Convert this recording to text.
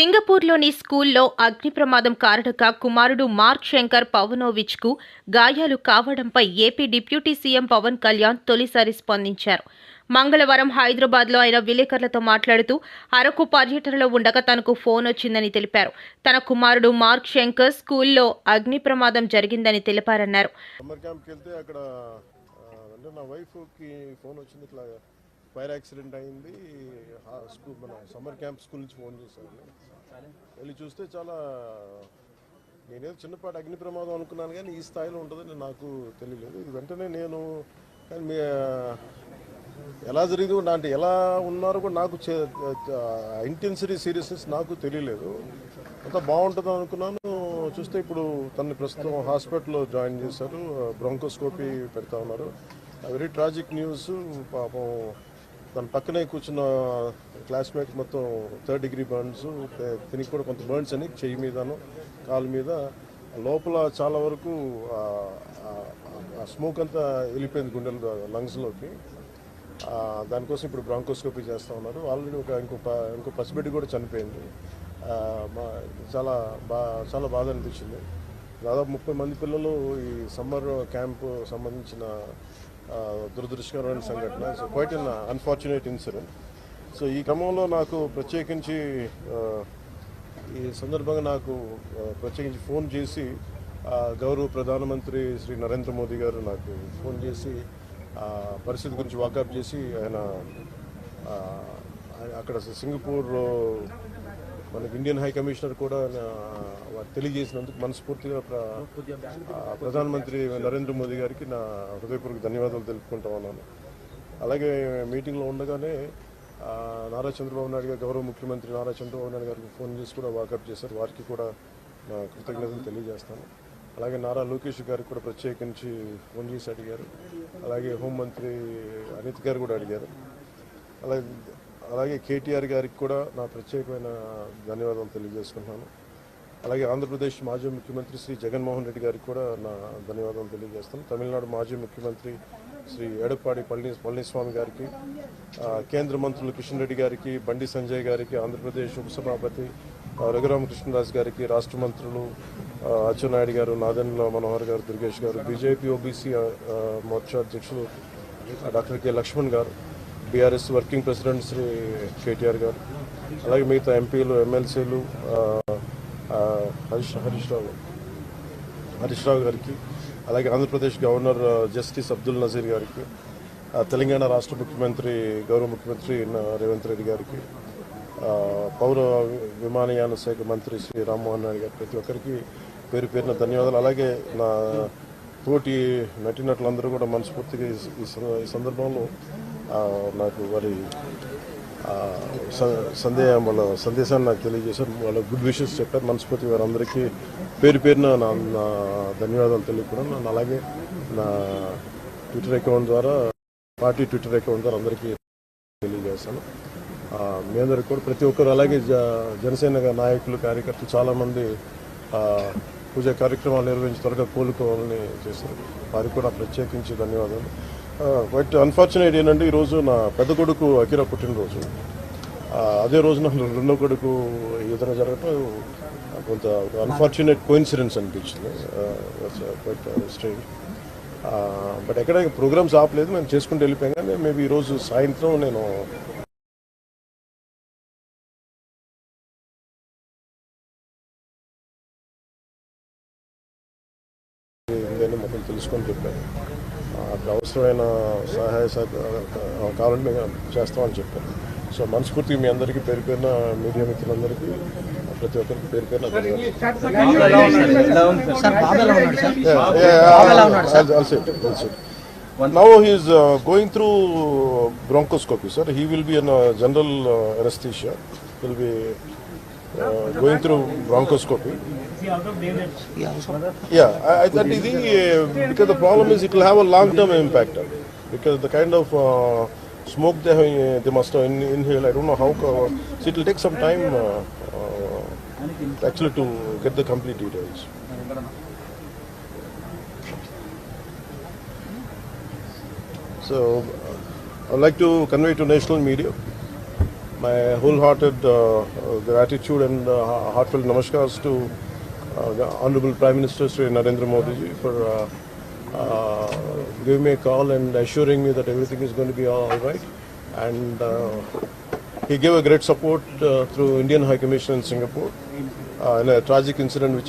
సింగపూర్లోని స్కూల్లో అగ్ని ప్రమాదం కారణంగా కుమారుడు మార్క్ శంకర్ పవనోవిచ్కు గాయాలు కావడంపై AP deputy CM Pavan Kalyan తొలిసారి స్పందించారు. మంగళవారం హైదరాబాద్లో ఆయన విలేకరులతో మాట్లాడుతూ అరకు పర్యటనలో ఉండగా తనకు ఫోన్ వచ్చిందని తెలిపారు. తన కుమారుడు మార్క్ శంకర్ స్కూల్లో అగ్ని ప్రమాదం జరిగిందని తెలిపారన్నారు. ఫైర్ యాక్సిడెంట్ అయింది. స్కూల్ మన సమ్మర్ క్యాంప్ స్కూల్ నుంచి ఫోన్ చేశాను వెళ్ళి చూస్తే చాలా నేనేదో చిన్నపాటి అగ్ని ప్రమాదం అనుకున్నాను కానీ ఈ స్థాయిలో ఉంటుందని నాకు తెలియలేదు. ఇది వెంటనే నేను కానీ మీ ఎలా జరిగింది అంటే ఎలా ఉన్నారో కూడా నాకు ఇంటెన్సిటీ సీరియస్నెస్ నాకు తెలియలేదు. అంత బాగుంటుంది అనుకున్నాను. చూస్తే ఇప్పుడు తనని ప్రస్తుతం హాస్పిటల్లో జాయిన్ చేశారు. బ్రాంకోస్కోపీ పెడతా ఉన్నారు. వెరీ ట్రాజిక్ న్యూస్ పాపం తన పక్కనే కూర్చున్న క్లాస్మేట్ మొత్తం థర్డ్ డిగ్రీ బర్న్స్ తినికి కూడా కొంత బర్న్స్ అని చెయ్యి మీదను కాలు మీద. లోపల చాలా వరకు స్మోక్ అంతా వెళ్ళిపోయింది గుండెల లంగ్స్లోకి. దానికోసం ఇప్పుడు బ్రాంకోస్కోపీ చేస్తూ ఉన్నారు. ఆల్రెడీ ఒక ఇంకో ఇంకో పసిబిడ్డ కూడా చనిపోయింది. చాలా బా చాలా బాధ అనిపించింది. దాదాపు ముప్పై మంది పిల్లలు ఈ సమ్మర్ క్యాంపు సంబంధించిన దురదృష్టకరమైన సంఘటన. So quite an unfortunate incident so ఈ క్రమంలో నాకు ప్రత్యేకించి ఈ సందర్భంగా నాకు ప్రత్యేకించి ఫోన్ చేసి గౌరవ ప్రధానమంత్రి శ్రీ నరేంద్ర మోదీ గారు నాకు ఫోన్ చేసి పరిస్థితి గురించి వాకప్ చేసి ఆయన అక్కడ సింగపూర్ మనకి ఇండియన్ హై కమిషనర్ కూడా వారు తెలియజేసినందుకు మనస్ఫూర్తిగా ప్రధానమంత్రి నరేంద్ర మోదీ గారికి నా హృదయపూర్వక ధన్యవాదాలు తెలుపుకుంటా ఉన్నాను. అలాగే మీటింగ్లో ఉండగానే నారా చంద్రబాబు నాయుడు గారు గౌరవ ముఖ్యమంత్రి నారా చంద్రబాబు నాయుడు గారికి ఫోన్ చేసి కూడా వాకప్ చేశారు. వారికి కూడా నా కృతజ్ఞతలు తెలియజేస్తాను. అలాగే నారా లోకేష్ గారికి కూడా ప్రత్యేకించి ఫోన్ చేసి అడిగారు. అలాగే హోంమంత్రి అనిత్ గారు కూడా అడిగారు. అలాగే అలాగే కేటీఆర్ గారికి కూడా నా ప్రత్యేకమైన ధన్యవాదాలు తెలియజేసుకుంటున్నాను. అలాగే ఆంధ్రప్రదేశ్ మాజీ ముఖ్యమంత్రి శ్రీ జగన్మోహన్ రెడ్డి గారికి కూడా నా ధన్యవాదాలు తెలియజేస్తాను. తమిళనాడు మాజీ ముఖ్యమంత్రి శ్రీ ఎడప్పాడి పళని పళనిస్వామి గారికి కేంద్ర మంత్రులు కిషన్ రెడ్డి గారికి బండి సంజయ్ గారికి ఆంధ్రప్రదేశ్ ఉపసభాపతి ఆ, గారికి రాష్ట్ర మంత్రులు అచ్చెన్నాయుడు గారు నాదెండ్ల మనోహర్ గారు దుర్గేష్ గారు బీజేపీ ఓబీసీ మోర్చా అధ్యక్షులు డాక్టర్ కె లక్ష్మణ్ గారు BRS working president Shri KTR గారు. అలాగే మిగతా ఎంపీలు ఎమ్మెల్సీలు హరీష్ హరీష్ రావు. హరీష్ రావు గారికి అలాగే ఆంధ్రప్రదేశ్ గవర్నర్ జస్టిస్ అబ్దుల్ నజీర్ గారికి తెలంగాణ రాష్ట్ర ముఖ్యమంత్రి గౌరవ ముఖ్యమంత్రి రేవంత్ రెడ్డి గారికి పౌర విమానయాన శాఖ మంత్రి శ్రీ రామ్మోహన్ నాయుడు గారు ప్రతి ఒక్కరికి పేరు పేరున ధన్యవాదాలు. అలాగే నా తోటి నటినట్లందరూ కూడా మనస్ఫూర్తిగా ఈ- ఈ సందర్భంలో నాకు వారి సందేహం వాళ్ళ సందేశాన్ని నాకు తెలియజేశారు. వాళ్ళ గుడ్ విషెస్ చెప్పారు. మనస్ఫూర్తి వారందరికీ పేరు పేరున నా నా ధన్యవాదాలు తెలియకుండా అలాగే నా ట్విట్టర్ అకౌంట్ ద్వారా పార్టీ ట్విట్టర్ అకౌంట్ ద్వారా అందరికీ తెలియజేస్తాను ఆ, మీ అందరికి కూడా ప్రతి ఒక్కరు అలాగే జ- జనసేన నాయకులు కార్యకర్తలు చాలామంది పూజ కార్యక్రమాలు నిర్వహించి త్వరగా కోలుకోవాలని చేశారు. వారికి కూడా ప్రత్యేకించి ధన్యవాదాలు. బట్ అన్ఫార్చునేట్ ఏంటంటే ఈరోజు నా పెద్ద కొడుకు అకిరా పుట్టినరోజు. ఆ, అదే రోజున రెండో కొడుకు ఏదైనా జరగటం కొంత అన్ఫార్చునేట్ కోయిన్సిడెన్స్ అనిపించింది. బట్ స్ట్రేంజ్ బట్ uh, ఎక్కడ ప్రోగ్రామ్స్ ఆపలేదు. మేము చేసుకుంటూ వెళ్ళిపోయాం. కానీ మేబీ ఈరోజు సాయంత్రం నేను మొత్తం చెప్పారు అక్కడ అవసరమైన సహాయ కావాలని మేము చేస్తామని చెప్పారు సో మనస్ఫూర్తిగా మీ అందరికీ పేరు పేరున మీడియా మిత్రులందరికీ ప్రతి ఒక్కరికి పేరు పేరున ధన్యవాదాలు. హీస్ గోయింగ్ త్రూ ఉన్నాడు sir he will be an general it. Will be uh, going through bronchoscopy. Yeah, I, I thought the, uh, because the problem is it will have a long-term impact. uh, Because the kind of uh, smoke they, have, they must have in, inhaled, I don't know how. so it will take some time uh, uh, actually to get the complete details. So, I'd like to convey to national media my wholehearted uh, uh, gratitude and uh, heartfelt namaskars to uh, the Honorable Prime Minister Sri Narendra Modi ji for uh, uh, giving me a call and assuring me that everything is going to be all right. And he gave a great support through Indian High Commission in Singapore in a tragic incident which